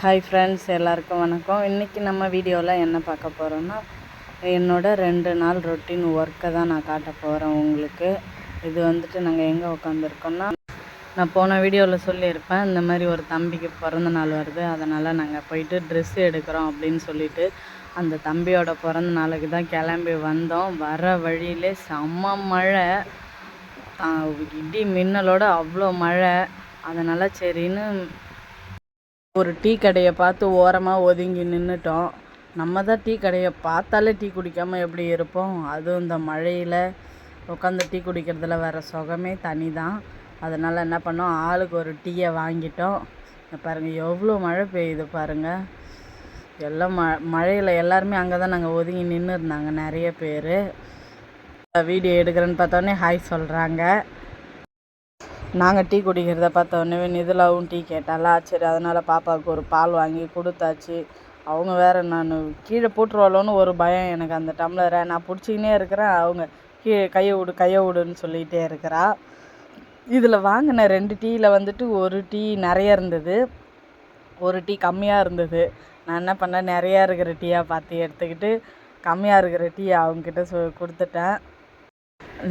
Hi friends எல்லாருக்கும் வணக்கம். இன்றைக்கி நம்ம வீடியோவில் என்ன பார்க்க போகிறோன்னா என்னோட ரெண்டு நாள் ரொட்டீன் ஒர்க்கை தான் நான் காட்ட போகிறேன் உங்களுக்கு. இது வந்துட்டு நாங்கள் எங்கே உட்காந்துருக்கோன்னா நான் போன வீடியோவில் சொல்லியிருப்பேன் இந்த மாதிரி ஒரு தம்பிக்கு பிறந்த நாள் வருது அதனால் நாங்கள் போயிட்டு ட்ரெஸ் எடுக்கிறோம் அப்படின்னு சொல்லிட்டு அந்த தம்பியோட பிறந்த நாளுக்கு தான் கிளம்பி வந்தோம். வர வழியிலே செம்ம மழை. இடி மின்னலோட அவ்வளோ மழை. அதனால் சரின்னு ஒரு டீ கடையை பார்த்து ஓரமாக ஒதுங்கி நின்றுட்டோம் நம்ம தான் டீ கடையை பார்த்தாலே டீ குடிக்காமல் எப்படி இருப்போம்? அதுவும் இந்த மழையில் உட்காந்து டீ குடிக்கிறதுல வர சுகமே தனி தான் அதனால் என்ன பண்ணோம்? ஆளுக்கு ஒரு டீயை வாங்கிட்டோம். பாருங்கள் எவ்வளோ மழை பெய்யுது பாருங்கள் எல்லாம் ம மழையில் எல்லாருமே அங்கே தான் நாங்கள் ஒதுங்கி நின்று இருந்தாங்க நிறைய பேர். வீடியோ எடுக்கிறேன்னு பார்த்தோன்னே ஹாய் சொல்கிறாங்க நாங்கள் டீ குடிக்கிறத பார்த்த உடனே நிதிலாவும் டீ கேட்டாலா சரி அதனால் பாப்பாவுக்கு ஒரு பால் வாங்கி கொடுத்தாச்சு. அவங்க வேறு நான் கீழே போட்டுருவாளோன்னு ஒரு பயம் எனக்கு அந்த டம்ளரை. நான் பிடிச்சிக்கினே இருக்கிறேன். அவங்க கீழே கையை விடு கையை விடுன்னு சொல்லிகிட்டே இருக்கிறா. இதில் வாங்கின ரெண்டு டீயில் வந்துட்டு ஒரு டீ நிறைய இருந்தது. ஒரு டீ கம்மியாக இருந்தது. நான் என்ன பண்ணேன்? நிறையா இருக்கிற டீயாக பார்த்து எடுத்துக்கிட்டு கம்மியாக இருக்கிற டீ அவங்கக்கிட்ட சொ கொடுத்துட்டேன்.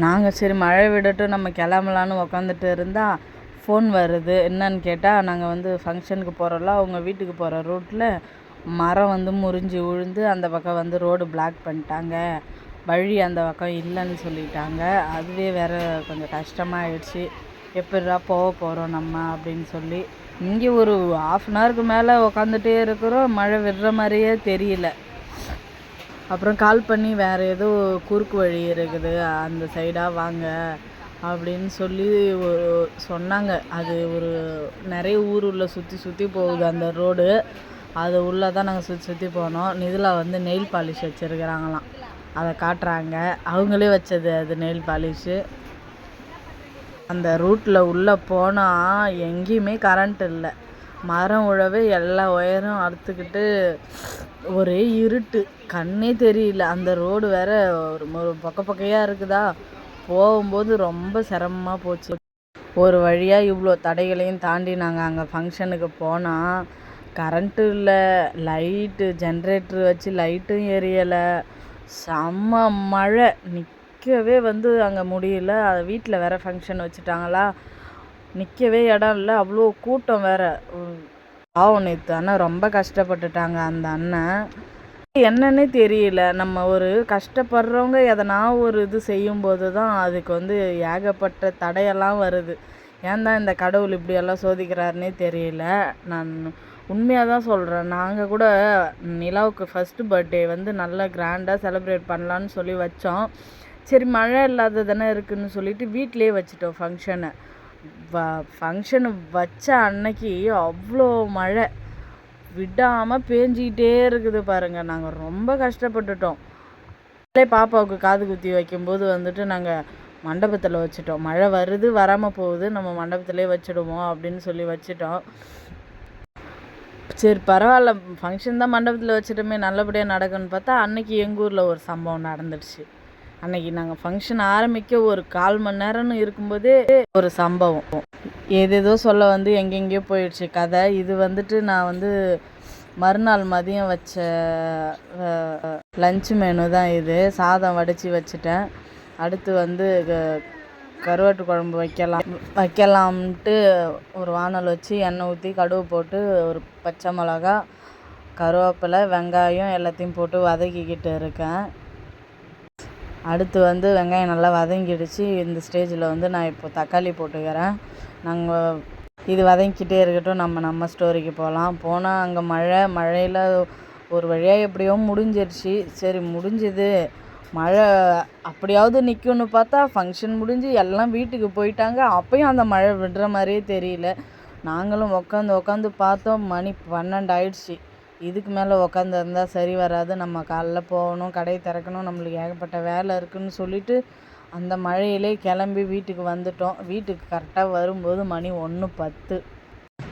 நாங்கள் சரி மழை விடட்டும் நம்ம கிளம்பலான்னு உக்காந்துட்டு இருந்தால் ஃபோன் வருது. என்னன்னு கேட்டால் நாங்கள் வந்து ஃபங்க்ஷனுக்கு போகிறோம்ல அவங்க வீட்டுக்கு போகிற ரூட்டில் மரம் வந்து முறிஞ்சு விழுந்து அந்த பக்கம் வந்து ரோடு பிளாக் பண்ணிட்டாங்க. வழி அந்த பக்கம் இல்லைன்னு சொல்லிட்டாங்க. அதுவே வேற கொஞ்சம் கஷ்டமாயிடுச்சு. எப்படிடா போக போகிறோம் நம்ம அப்படின்னு சொல்லி இங்கே ஒரு ஆஃப் அன் ஹவருக்கு மேலே உக்காந்துட்டே இருக்கிறோம். மழை விடுற மாதிரியே தெரியல. அப்புறம் கால் பண்ணி வேறு ஏதோ குறுக்கு வழி இருக்குது அந்த சைடாக வாங்க அப்படின்னு சொல்லி சொன்னாங்க. அது ஒரு நிறைய ஊர் உள்ள சுற்றி சுற்றி போகுது அந்த ரோடு அது உள்ளே தான் நாங்கள் சுற்றி சுற்றி போனோம். நிதிலா வந்து நெயில் பாலிஷ் வச்சுருக்கிறாங்களாம். அதை காட்டுறாங்க. அவங்களே வச்சது அது நெயில் பாலிஷு அந்த ரூட்டில் உள்ளே போனால் எங்கேயுமே கரண்ட் இல்லை. மரம் உழவே எல்லா ஒயரும் அறுத்துக்கிட்டு ஒரே இருட்டு. கண்ணே தெரியல. அந்த ரோடு வேற ஒரு ஒரு பக்க பக்கையாக இருக்குதா? போகும்போது ரொம்ப சிரமமாக போச்சு. ஒரு வழியாக இவ்வளோ தடைகளையும் தாண்டி நாங்கள் அங்கே ஃபங்க்ஷனுக்கு போனால் கரண்ட்டு இல்லை லைட்டு ஜென்ரேட்ரு வச்சு லைட்டும் எரியலை. செம்ம மழை. நிற்கவே வந்து அங்கே முடியல. அதை வீட்டில் வேற ஃபங்க்ஷன் வச்சுட்டாங்களா? நிற்கவே இடம் இல்லை. அவ்வளோ கூட்டம் வேற. பாவம் நேற்று அண்ணன் ரொம்ப கஷ்டப்பட்டுட்டாங்க அந்த அண்ணன் என்னன்னே தெரியல. நம்ம ஒரு கஷ்டப்படுறவங்க எதனா ஒரு இது செய்யும்போது தான் அதுக்கு வந்து ஏகப்பட்ட தடையெல்லாம் வருது. ஏன் தான் இந்த கடவுள் இப்படியெல்லாம் சோதிக்கிறாருன்னே தெரியல. நான் உண்மையாக தான் சொல்கிறேன் நாங்கள் கூட நிலாவுக்கு ஃபஸ்ட்டு பர்த்டே வந்து நல்லா கிராண்டாக செலிப்ரேட் பண்ணலான்னு சொல்லி வச்சோம். சரி மழை இல்லாத தானே இருக்குன்னு சொல்லிட்டு வீட்டிலே வச்சுட்டோம் ஃபங்க்ஷனை வ ஃபங்க்ஷனு வச்ச அன்னைக்கு அவ்வளோ மழை. விடாமல் பேஞ்சிக்கிட்டே இருக்குது பாருங்கள் நாங்கள் ரொம்ப கஷ்டப்பட்டுட்டோம். அதே பாப்பாவுக்கு காது குத்தி வைக்கும்போது வந்துட்டு நாங்கள் மண்டபத்தில் வச்சுட்டோம். மழை வருது வராமல் போகுது. நம்ம மண்டபத்திலே வச்சிடுவோம் அப்படின்னு சொல்லி வச்சுட்டோம். சரி பரவாயில்ல. ஃபங்க்ஷன் தான் மண்டபத்தில் வச்சுட்டோமே. நல்லபடியாக நடக்குன்னு பார்த்தா அன்னைக்கு எங்கள் ஊரில் ஒரு சம்பவம் நடந்துடுச்சு. அன்னைக்கு நாங்கள் ஃபங்க்ஷன் ஆரம்பிக்க ஒரு கால் மணி நேரம்னு இருக்கும்போதே ஒரு சம்பவம். ஏதேதோ சொல்ல வந்து எங்கெங்கேயோ போயிடுச்சு. கதை இது வந்துட்டு நான் வந்து மறுநாள் மதியம் வச்ச லஞ்ச் மெனு தான் இது. சாதம் வடித்து வச்சுட்டேன். அடுத்து வந்து கருவாட்டு குழம்பு வைக்கலாம் வைக்கலாம்ன்ட்டு ஒரு வானல் வச்சு எண்ணெய் ஊற்றி கடுகு போட்டு ஒரு பச்சை மிளகா கருவேப்பிலை வெங்காயம் எல்லாத்தையும் போட்டு வதக்கிக்கிட்டு இருக்கேன். அடுத்து வந்து வெங்காயம் நல்லா வதங்கிடுச்சு. இந்த ஸ்டேஜில் வந்து நான் இப்போ தக்காளி போட்டுக்கிறேன். நாங்கள் இது வதங்கிக்கிட்டே இருக்கட்டும். நம்ம நம்ம ஸ்டோரிக்கு போகலாம் போனால் அங்கே மழை மழையில் ஒரு வழியாக எப்படியோ முடிஞ்சிருச்சு. சரி முடிஞ்சுது. மழை அப்படியாவது நிற்கும்னு பார்த்தா ஃபங்க்ஷன் முடிஞ்சு எல்லாம் வீட்டுக்கு போயிட்டாங்க. அப்பயும் அந்த மழை விடுற மாதிரியே தெரியல. நாங்களும் உட்காந்து உட்காந்து பார்த்தோம். மணி பன்னெண்டு ஆயிடுச்சு இதுக்கு மேலே உக்காந்துருந்தா சரி வராது. நம்ம காலைல போகணும் கடையை திறக்கணும் நம்மளுக்கு ஏகப்பட்ட வேலை இருக்குதுன்னு சொல்லிட்டு அந்த மழையிலே கிளம்பி வீட்டுக்கு வந்துட்டோம். வீட்டுக்கு கரெக்டாக வரும்போது மணி ஒன்று பத்து.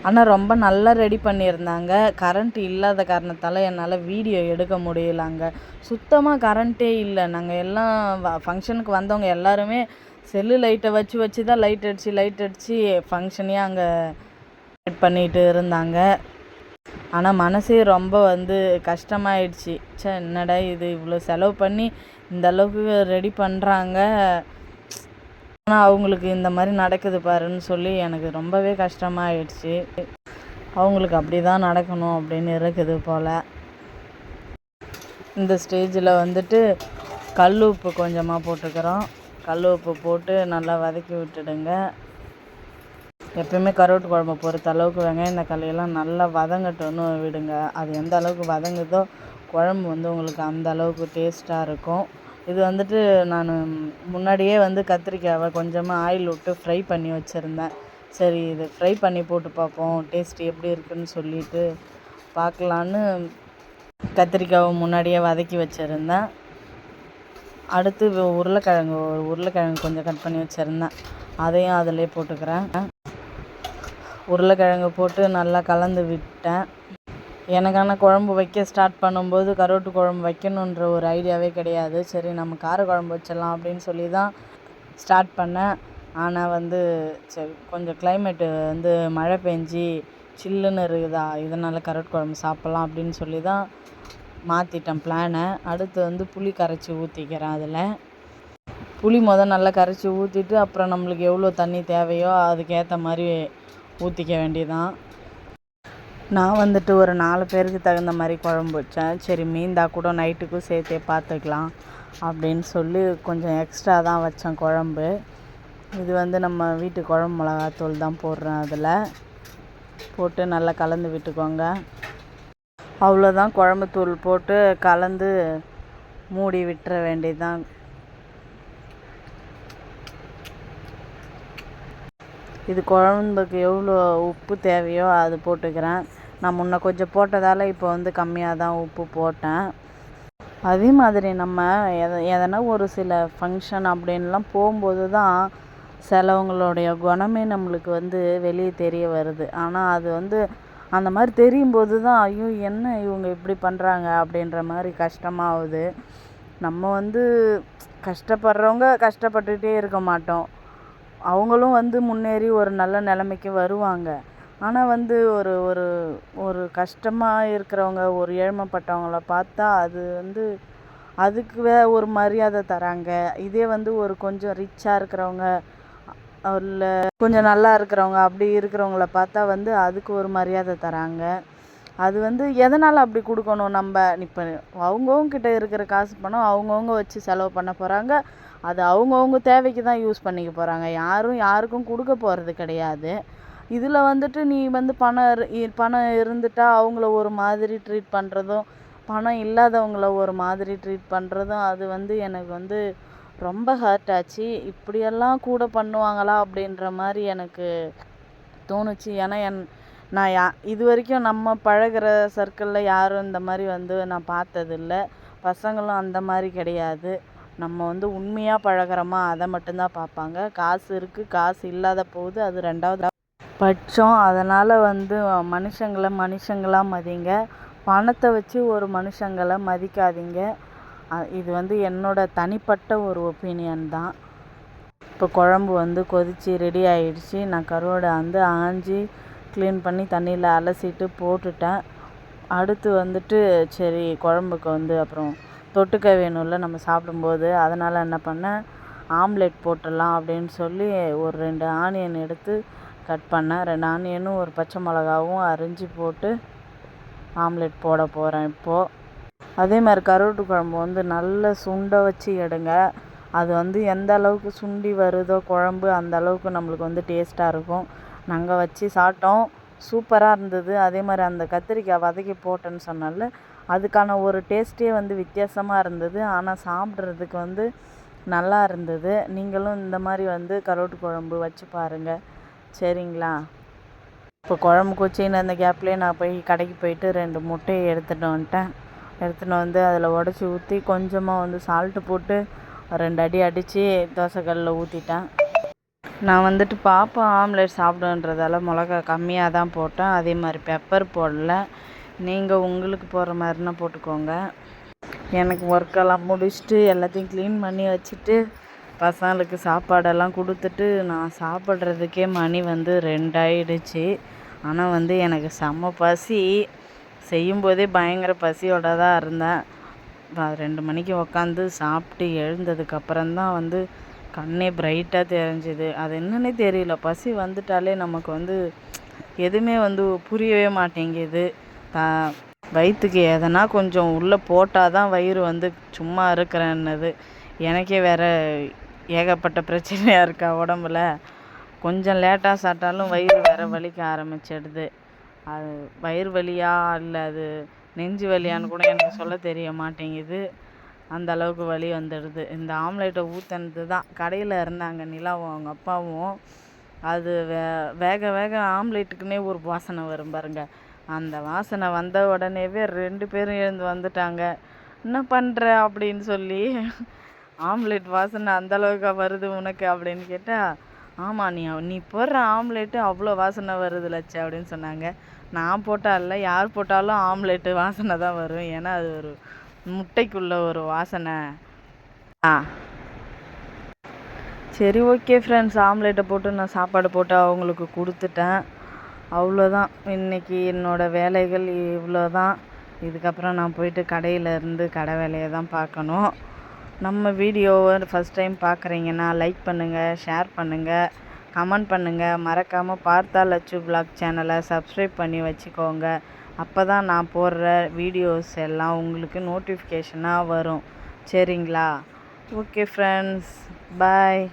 ஆனால் ரொம்ப நல்லா ரெடி பண்ணியிருந்தாங்க. கரண்ட் இல்லாத காரணத்தால் என்னால் வீடியோ எடுக்க முடியலாங்க. சுத்தமாக கரண்ட்டே இல்லை. நாங்கள் எல்லாம் ஃபங்க்ஷனுக்கு வந்தவங்க எல்லாருமே செல்லு லைட்டை வச்சு வச்சு தான் லைட் அடித்து லைட் அடித்து ஃபங்க்ஷனே அங்கே பண்ணிகிட்டு இருந்தாங்க. ஆனால் மனசே ரொம்ப வந்து கஷ்டமாயிடுச்சு. ச்சே என்னடா இது? இவ்வளோ செலவு பண்ணி இந்த அளவுக்கு ரெடி பண்ணுறாங்க ஆனால் அவங்களுக்கு இந்த மாதிரி நடக்குது பாருன்னு சொல்லி எனக்கு ரொம்பவே கஷ்டமாயிடுச்சு. அவங்களுக்கு அப்படி தான் நடக்கணும் அப்படின்னு இருக்குது போல். இந்த ஸ்டேஜில் வந்துட்டு கல் உப்பு கொஞ்சமாக போட்டுக்கிறோம். கல் உப்பு போட்டு நல்லா வதக்கி விட்டுடுங்க. எப்போயுமே கருவாட்டு குழம்பு பொறுத்த அளவுக்கு வெங்காயம் தக்காளியெல்லாம் நல்லா வதங்கட்டும்னு விடுங்க. அது எந்த அளவுக்கு வதங்குதோ குழம்பு வந்து உங்களுக்கு அந்த அளவுக்கு டேஸ்ட்டாக இருக்கும். இது வந்துட்டு நான் முன்னாடியே வந்து கத்திரிக்காவை கொஞ்சமாக ஆயில் விட்டு ஃப்ரை பண்ணி வச்சுருந்தேன். சரி இது ஃப்ரை பண்ணி போட்டு பார்ப்போம். டேஸ்ட் எப்படி இருக்குன்னு சொல்லிட்டு பார்க்கலான்னு கத்திரிக்காவை முன்னாடியே வதக்கி வச்சுருந்தேன். அடுத்து உருளைக்கிழங்கு ஒரு உருளைக்கிழங்கு கொஞ்சம் கட் பண்ணி வச்சுருந்தேன். அதையும் அதிலே போட்டுக்கிறேன். உருளைக்கிழங்கு போட்டு நல்லா கலந்து விட்டேன். எனக்கான குழம்பு வைக்க ஸ்டார்ட் பண்ணும்போது கருவாட்டு குழம்பு வைக்கணுன்ற ஒரு ஐடியாவே கிடையாது. சரி நம்ம கார குழம்பு வச்சிடலாம் அப்படின்னு சொல்லி தான் ஸ்டார்ட் பண்ணேன். ஆனால் வந்து சரி கொஞ்சம் கிளைமேட்டு வந்து மழை பெஞ்சி சில்லுன்னு இருக்குதா இதனால் கருவாட்டு குழம்பு சாப்பிட்லாம் அப்படின்னு சொல்லி தான் மாற்றிட்டேன் பிளானை அடுத்து வந்து புளி கரைச்சி ஊற்றிக்கிறேன் அதில். புளி மொதல் நல்லா கரைச்சி ஊற்றிட்டு அப்புறம் நம்மளுக்கு எவ்வளோ தண்ணி தேவையோ அதுக்கேற்ற மாதிரி ஊற்றிக்க வேண்டியதான் நான் வந்துட்டு ஒரு நாலு பேருக்கு தகுந்த மாதிரி குழம்பு வச்சேன். சரி மீந்தா கூட நைட்டுக்கும் சேர்த்தே பார்த்துக்கலாம் அப்படின்னு சொல்லி கொஞ்சம் எக்ஸ்ட்ரா தான் வச்சேன் குழம்பு. இது வந்து நம்ம வீட்டு குழம்பு மிளகாத்தூள் தான் போடுறேன் அதில். போட்டு நல்லா கலந்து விட்டுக்கோங்க. அவ்வளோதான் குழம்பு தூள் போட்டு கலந்து மூடி விட்டுற வேண்டியதுதான் இது குழம்புக்கு எவ்வளோ உப்பு தேவையோ அது போட்டுக்கிறேன். நான் முன்ன கொஞ்சம் போட்டதால் இப்போ வந்து கம்மியாக தான் உப்பு போட்டேன். அதே மாதிரி நம்ம எத எதனா ஒரு சில ஃபங்க்ஷன் அப்படின்லாம் போகும்போது தான் சிலவங்களுடைய குணமே நம்மளுக்கு வந்து வெளியே தெரிய வருது. ஆனால் அது வந்து அந்த மாதிரி தெரியும் போது தான் ஐயோ என்ன இவங்க இப்படி பண்ணுறாங்க அப்படின்ற மாதிரி கஷ்டமாகுது. நம்ம வந்து கஷ்டப்படுறவங்க கஷ்டப்பட்டுகிட்டே இருக்க மாட்டோம். அவங்களும் வந்து முன்னேறி ஒரு நல்ல நிலைமைக்கு வருவாங்க. ஆனால் வந்து ஒரு ஒரு ஒரு கஷ்டமாக இருக்கிறவங்க ஒரு ஏழ்மைப்பட்டவங்கள பார்த்தா அது வந்து அதுக்கு வே ஒரு மரியாதை தராங்க. இதே வந்து ஒரு கொஞ்சம் ரிச்சாக இருக்கிறவங்க இல்லை கொஞ்சம் நல்லா இருக்கிறவங்க அப்படி இருக்கிறவங்கள பார்த்தா வந்து அதுக்கு ஒரு மரியாதை தராங்க. அது வந்து எதனால் அப்படி கொடுக்கணும் நம்ம? இப்போ அவங்கவுங்க கிட்ட இருக்கிற காசு பணம் அவங்கவுங்க வச்சு செலவு பண்ண போகிறாங்க அது அவங்கவுங்க தேவைக்கு தான் யூஸ் பண்ணிக்க போகிறாங்க யாரும் யாருக்கும் கொடுக்க போகிறது கிடையாது. இதில் வந்துட்டு நீ வந்து பணம் இரு பணம் இருந்துட்டா அவங்கள ஒரு மாதிரி ட்ரீட் பண்ணுறதும் பணம் இல்லாதவங்கள ஒரு மாதிரி ட்ரீட் பண்ணுறதும் அது வந்து எனக்கு வந்து ரொம்ப ஹர்ட் ஆச்சு. இப்படியெல்லாம் கூட பண்ணுவாங்களா அப்படின்ற மாதிரி எனக்கு தோணுச்சு. ஏன்னா என் நான் யா இது வரைக்கும் நம்ம பழகுற சர்க்கிளில் யாரும் இந்த மாதிரி வந்து நான் பார்த்ததில்ல. பசங்களும் அந்த மாதிரி கிடையாது. நம்ம வந்து உண்மையாக பழகுறோமா அதை மட்டும்தான் பார்ப்பாங்க. காசு இருக்குது காசு இல்லாத போது அது ரெண்டாவது பட்சம். அதனால் வந்து மனுஷங்களை மனுஷங்களாக மதிங்க. பணத்தை வச்சு ஒரு மனுஷங்களை மதிக்காதீங்க. இது வந்து என்னோட தனிப்பட்ட ஒரு ஒப்பீனியன் தான். இப்போ குழம்பு வந்து கொதித்து ரெடி ஆகிடுச்சி நான் கருவாடை வந்து ஆஞ்சி க்ளீன் பண்ணி தண்ணியில் அலசிட்டு போட்டுட்டேன். அடுத்து வந்துட்டு சரி குழம்புக்கு வந்து அப்புறம் தொட்டுக்க வேணும்ல நம்ம சாப்பிடும்போது. அதனால் என்ன பண்ணேன் ஆம்லெட் போட்டுடலாம் அப்படின்னு சொல்லி ஒரு ரெண்டு ஆனியன் எடுத்து கட் பண்ணேன் ரெண்டு ஆனியனும் ஒரு பச்சை மிளகாவும் அரிஞ்சு போட்டு ஆம்லெட் போட போகிறேன் இப்போது அதே மாதிரி கருவாட்டு குழம்பு வந்து நல்ல சுண்ட வச்சு எடுங்க. அது வந்து எந்த அளவுக்கு சுண்டி வருதோ குழம்பு அந்த அளவுக்கு நம்மளுக்கு வந்து டேஸ்ட்டாக இருக்கும். நாங்கள் வச்சு சாப்பிட்டோம். சூப்பராக இருந்தது. அதே மாதிரி அந்த கத்திரிக்காய் வதக்கி போட்டேன்னு சொன்னால அதுக்கான ஒரு டேஸ்ட்டே வந்து வித்தியாசமாக இருந்தது. ஆனால் சாப்பிட்றதுக்கு வந்து நல்லா இருந்தது. நீங்களும் இந்த மாதிரி வந்து கரோட்டு குழம்பு வச்சு பாருங்கள் சரிங்களா? இப்போ குழம்பு கொச்சின்னு அந்த கேப்லேயே நான் போய் கடைக்கு போயிட்டு ரெண்டு முட்டையை எடுத்துகிட்டு வந்துட்டேன். எடுத்துகிட்டு வந்து அதில் உடச்சி ஊற்றி கொஞ்சமாக வந்து சால்ட்டு போட்டு ரெண்டு அடி அடித்து தோசைக்கல்லில் ஊற்றிட்டேன் நான் வந்துட்டு பாப்பா ஆம்லேட் சாப்பிடுன்றதால மிளகா கம்மியாக தான் போட்டேன். அதே மாதிரி பெப்பர் போடல. நீங்கள் உங்களுக்கு போகிற மாதிரினா போட்டுக்கோங்க. எனக்கு ஒர்க்கெல்லாம் முடிச்சுட்டு எல்லாத்தையும் க்ளீன் பண்ணி வச்சுட்டு பசங்களுக்கு சாப்பாடெல்லாம் கொடுத்துட்டு நான் சாப்பிட்றதுக்கே மணி வந்து ரெண்டாயிடுச்சு. ஆனால் வந்து எனக்கு செம்ம பசி. செய்யும்போதே பயங்கர பசியோட தான் இருந்தேன். ரெண்டு மணிக்கு உக்காந்து சாப்பிட்டு எழுந்ததுக்கப்புறம் தான் வந்து கண்ணே பிரைட்டாக தெரிஞ்சுது. அது என்னன்னே தெரியல. பசி வந்துட்டாலே நமக்கு வந்து எதுவுமே வந்து புரியவே மாட்டேங்குது. த வயிற்றுக்கு எதனா கொஞ்சம் உள்ளே போட்டால் தான் வயிறு வந்து சும்மா இருக்கிறேன்னது. எனக்கே வேற ஏகப்பட்ட பிரச்சனையாக இருக்கா உடம்புல. கொஞ்சம் லேட்டாக சாப்பிட்டாலும் வயிறு வேறு வலிக்க ஆரம்பிச்சிடுது. அது வயிறு வலியா இல்லை அது நெஞ்சு வலியான்னு கூட எனக்கு சொல்ல தெரிய மாட்டேங்குது. அந்த அளவுக்கு வலி வந்துடுது. இந்த ஆம்லேட்டை ஊற்றுனது தான் கடையில் இருந்தாங்க நிலாவும் அவங்க அப்பாவும். அது வே வேக வேக ஆம்லேட்டுக்குன்னே ஒரு வாசனை வரும் பாருங்கள் அந்த வாசனை வந்த உடனேவே ரெண்டு பேரும் எழுந்து வந்துட்டாங்க. என்ன பண்ணுற அப்படின்னு சொல்லி. ஆம்லேட் வாசனை அந்த அளவுக்கு வருது உனக்கு? அப்படின்னு கேட்டால் ஆமாம் நீ நீ போடுற ஆம்லேட்டு அவ்வளோ வாசனை வருது லட்ச அப்படின்னு சொன்னாங்க. நான் போட்டால் இல்லை யார் போட்டாலும் ஆம்லேட்டு வாசனை தான் வரும். ஏன்னா அது ஒரு முட்டைக்குள்ள ஒரு வாசனை. ஆ. சரி ஓகே ஃப்ரெண்ட்ஸ். ஆம்லேட்டை போட்டு நான் சாப்பாடு போட்டு அவங்களுக்கு கொடுத்துட்டேன். அவ்வளோதான். இன்னைக்கு என்னோடய வேலைகள் இவ்வளோ தான் இதுக்கப்புறம் நான் போயிட்டு கடையில் இருந்து கடை வேலையை தான் பார்க்கணும். நம்ம வீடியோவை ஃபஸ்ட் டைம் பார்க்குறீங்கன்னா லைக் பண்ணுங்கள் ஷேர் பண்ணுங்கள் கமெண்ட் பண்ணுங்கள் மறக்காமல் பார்த்தா லட்சு பிளாக் சேனலை சப்ஸ்கிரைப் பண்ணி வச்சுக்கோங்க. அப்போ தான் நான் போடுற வீடியோஸ் எல்லாம் உங்களுக்கு நோட்டிஃபிகேஷனாக வரும். சரிங்களா? Okay friends bye